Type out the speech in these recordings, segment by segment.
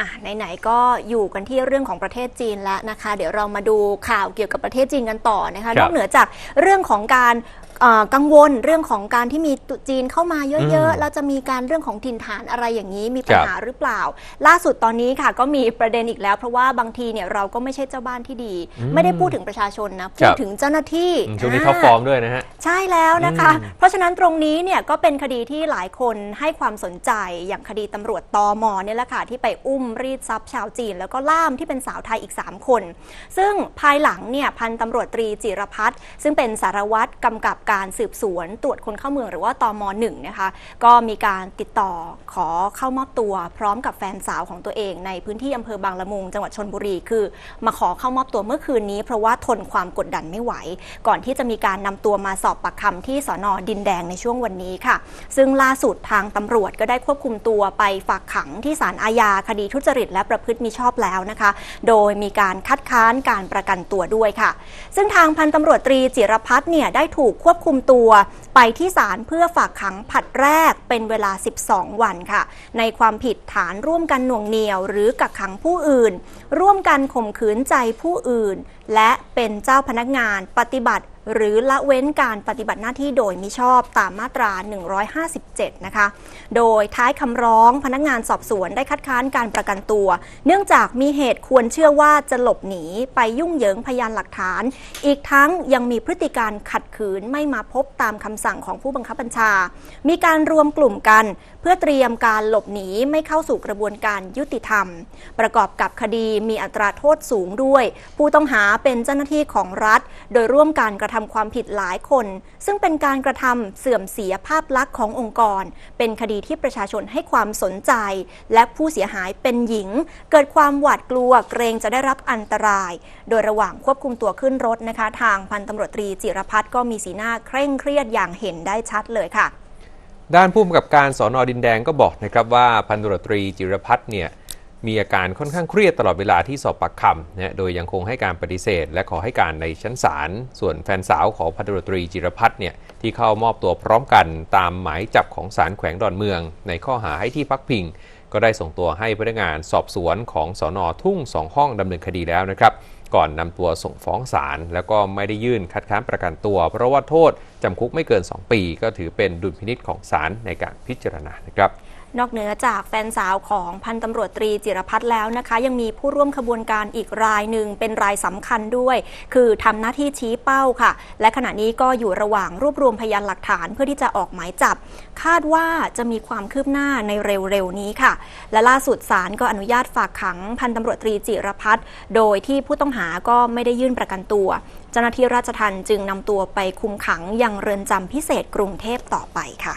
อะไหนๆก็อยู่กันที่เรื่องของประเทศจีนแล้วนะคะ เดี๋ยวเรามาดูข่าวเกี่ยวกับประเทศจีนกันต่อนะคะครันบอกเหนือจากเรื่องของการเอ่อ กังวลเรื่องของการที่มีตุจีนเข้ามาเยอะอืมๆแล้วจะมีการเรื่องของถิ่นฐานอะไรอย่างนี้มีปัญครับหาหรือเปล่า ล่าสุดตอนนี้ค่ะก็มีประเด็นอีกแล้ว เพราะว่าบางทีเนี่ยเราก็ไม่ใช่เจ้าบ้านที่ดีอืมไม่ได้พูดถึงประชาชนนะพูครัดบถึงเจ้าหน้าที่อืมช่วงนี้าท็อปฟอร์มด้วยนะฮะใช่แล้วนะคะอืมเพราะฉะนั้นตรงนี้เนี่ยก็เป็นคดีที่หลายคนให้ความสนใจอย่างคดีตำรวจตอมเนี่ยแหละค่ะที่ไปอุ้มรีดทรัพย์ชาวจีน แล้วก็ล่ามที่เป็นสาวไทยอีก 3 คน ซึ่งภายหลังเนี่ยพันตำรวจตรีจิรพัฒน์ซึ่งเป็นสารวัตรกำกับการสืบสวนตรวจคนเข้าเมืองหรือว่าตอมหนึ่งนะคะ ก็มีการติดต่อขอเข้ามอบตัวพร้อมกับแฟนสาวของตัวเอง ในพื้นที่อำเภอบางละมุง จังหวัดชนบุรี คือ มาขอเข้ามอบตัวเมื่อคืนนี้ เพราะว่าทนความกดดันไม่ไหว ก่อนที่จะมีการนำตัวมาสอบปากคำที่สอนอดินแดงในช่วงวันนี้ค่ะ ซึ่งล่าสุดทางตำรวจก็ได้ควบคุมตัวไปฝากขังที่ศาลอาญาคดีทุจริต และประพฤติมิชอบแล้วนะคะ โดยมีการคัดค้านการประกันตัวด้วยค่ะ ซึ่งทางพันตำรวจตรีจิรพัฒน์เนี่ยได้ถูกควบคุมตัวไปที่ศาลเพื่อฝากขังผัดแรกเป็นเวลา 12 วันค่ะ ในความผิดฐานร่วมกันหน่วงเหนี่ยว หรือกักขังผู้อื่น ร่วมกันข่มขืนใจผู้อื่น และเป็นเจ้าพนักงานปฏิบัติหรือละเว้นการปฏิบัติหน้าที่โดยมิชอบตามมาตรา 157 นะคะ โดยท้ายคำร้องพนักงานสอบสวนได้คัดค้านการประกันตัว เนื่องจากมีเหตุควรเชื่อว่าจะหลบหนีไปยุ่งเหยิงพยานหลักฐาน อีกทั้งยังมีพฤติการขัดขืนไม่มาพบตามคำสั่งของผู้บังคับบัญชา มีการรวมกลุ่มกัน เพื่อเตรียมการหลบหนีไม่เข้าสู่กระบวนการยุติธรรม ประกอบกับคดีมีอัตราโทษสูงด้วย ผู้ต้องหาเป็นเจ้าหน้าที่ของรัฐ โดยร่วมการกระทำความผิดหลายคน ซึ่งเป็นการกระทำเสื่อมเสียภาพลักษณ์ขององค์กร เป็นคดีที่ประชาชนให้ความสนใจ และผู้เสียหายเป็นหญิง เกิดความหวาดกลัวเกรงจะได้รับอันตราย โดยระหว่างควบคุมตัวขึ้นรถนะคะ ทางพันตำรวจตรีจิรพัฒน์ก็มีสีหน้าเคร่งเครียดอย่างเห็นได้ชัดเลยค่ะ ด้านผู้กำกับการสอนอดินแดงก็บอกนะครับว่าพันตำรวจตรีจิรพัฒน์เนี่ย มีอาการค่อนข้างเครียดตลอดเวลาที่สอบปากคำนะโดยยังคงให้การปฏิเสธ และขอให้การในชั้นศาล ส่วนแฟนสาวของพันตรตรีจิรพัฒน์เนี่ยที่เข้ามอบตัวพร้อมกันตามหมายจับของศาลแขวงดอนเมือง ในข้อหาให้ที่พักพิง ก็ได้ส่งตัวให้พนักงานสอบสวนของสอนอทุ่งสองห้องดำเนินคดีแล้วนะครับ ก่อนนำตัวส่งฟ้องศาลแล้วก็ไม่ได้ยื่นคัดค้านประกันตัว เพราะว่าโทษจำคุกไม่เกิน 2 ปี ก็ถือเป็นดุลพินิษของศาลในการพิจารณานะครับ นอกเหนือจากแฟนสาวของพันตำรวจตรีจิรพัฒน์แล้วนะคะ ยังมีผู้ร่วมขบวนการอีกรายหนึ่งเป็นรายสำคัญด้วย คือทำหน้าที่ชี้เป้าค่ะ และขณะนี้ก็อยู่ระหว่างรวบรวมพยานหลักฐานเพื่อที่จะออกหมายจับ คาดว่าจะมีความคืบหน้าในเร็วๆนี้ค่ะ และล่าสุดศาลก็อนุญาตฝากขังพันตำรวจตรีจิรพัฒน์โดยที่ผู้ต้องหาก็ไม่ได้ยื่นประกันตัว เจ้าหน้าที่ราชทัณฑ์จึงนำตัวไปคุมขังยังเรือนจำพิเศษกรุงเทพต่อไปค่ะ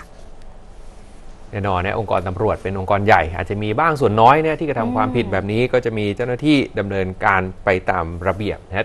แน่นอนนะองค์กรตำรวจเป็นองค์กรใหญ่ อาจจะมีบ้างส่วนน้อยเนี่ยที่กระทำความผิดแบบนี้ก็จะมีเจ้าหน้าที่ดำเนินการไปตามระเบียบนะ